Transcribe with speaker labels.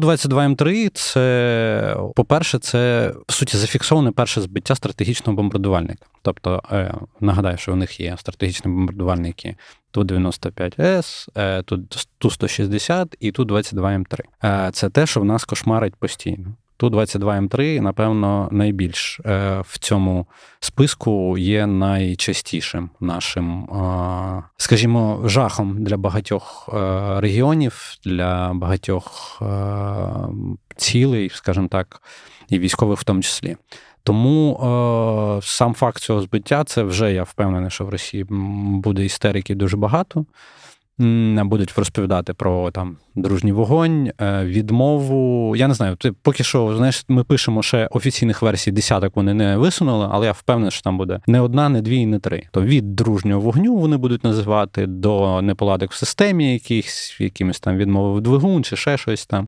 Speaker 1: Ту-22М3 це, по-перше, це в суті зафіксоване перше збиття стратегічного бомбардувальника. Тобто, е, нагадаю, що у них є стратегічні бомбардувальники Ту-95С, е, Ту-160 і Ту-22М3. Е, Це те, що в нас кошмарить постійно. Ту-22М3, напевно, найбільш в цьому списку є найчастішим нашим, скажімо, жахом для багатьох е, регіонів, для багатьох е, цілей, скажімо так, і військових в тому числі. Тому е, сам факт цього збиття, це вже я впевнений, що в Росії буде істерики дуже багато. Будуть розповідати про там дружній вогонь, е, відмову. Я не знаю, ти поки що, знаєш, ми пишемо ще офіційних версій десяток вони не висунули, але я впевнений, що там буде не одна, не дві не три. То від дружнього вогню вони будуть називати до неполадок в системі, якихось якимось там відмови в двигун чи ще щось там.